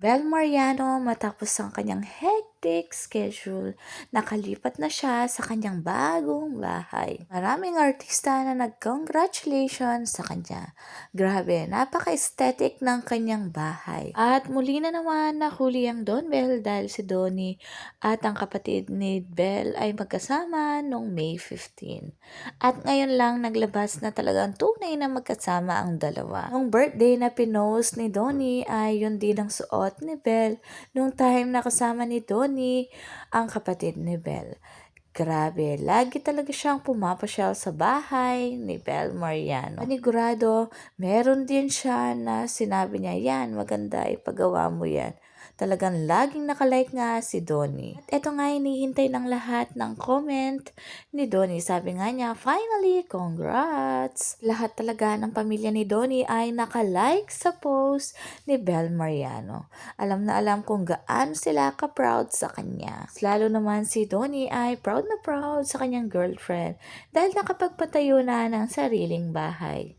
Bel Mariano matapos ang kanyang hectic schedule, nakalipat na siya sa kanyang bagong bahay. Maraming artista na nag-congratulations sa kanya. Grabe, napaka-aesthetic ng kanyang bahay. At muli na naman nahuli ang Don Bell dahil si Donnie at ang kapatid ni Bell ay magkasama noong May 15. At ngayon lang naglabas na talagang tunay na magkasama ang dalawa. Nung birthday na pinost ni Donnie ay yun din ang suot ni Bell nung time na kasama ni Donnie ang kapatid ni Bell. Grabe, lagi talaga siyang pumapasyal sa bahay ni Bel Mariano. Panigurado, meron din siya na sinabi niya, yan, maganda, ipagawa mo yan. Talagang laging nakalike nga si Donnie. At eto nga, hinihintay ng lahat ng comment ni Donnie. Sabi nga niya, finally, congrats! Lahat talaga ng pamilya ni Donnie ay nakalike sa post ni Bel Mariano. Alam na alam kung gaano sila ka-proud sa kanya. Lalo naman si Donnie ay proud na proud sa kanyang girlfriend dahil nakapagpatayo na ng sariling bahay.